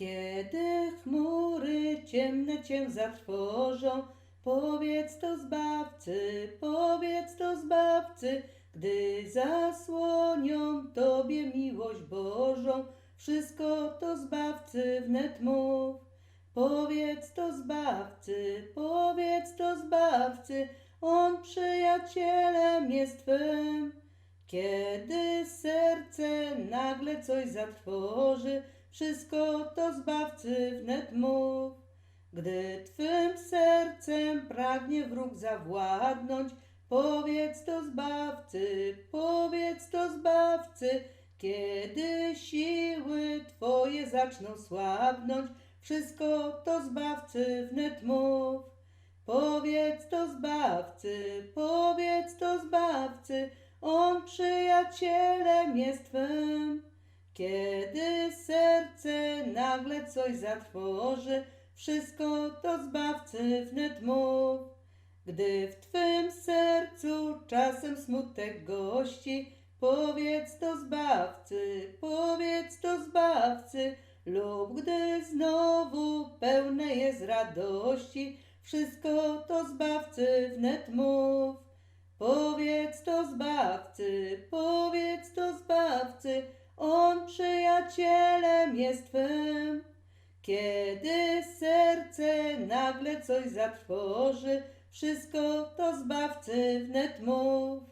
Kiedy chmury ciemne cię zatrwożą, powiedz to Zbawcy, powiedz to Zbawcy, gdy zasłonią Tobie miłość Bożą, wszystko to Zbawcy wnet mów. Powiedz to Zbawcy, powiedz to Zbawcy, On przyjacielem jest Twym. Kiedy serce nagle coś zatrwoży, wszystko to Zbawcy wnet mów. Gdy Twym sercem pragnie wróg zawładnąć, powiedz to Zbawcy, powiedz to Zbawcy, kiedy siły Twoje zaczną słabnąć, wszystko to Zbawcy wnet mów. Powiedz to Zbawcy, powiedz to Zbawcy, On przyjacielem jest Twym. Kiedy serce nagle coś zatrwoży, wszystko to Zbawcy wnet mów. Gdy w Twym sercu czasem smutek gości, powiedz to Zbawcy, powiedz to Zbawcy, lub gdy znowu pełne jest radości, wszystko to Zbawcy wnet mów. Powiedz to Zbawcy, powiedz to Zbawcy, On przyjacielem jest Twym. Kiedy serce nagle coś zatrwoży, wszystko to Zbawcy wnet mów.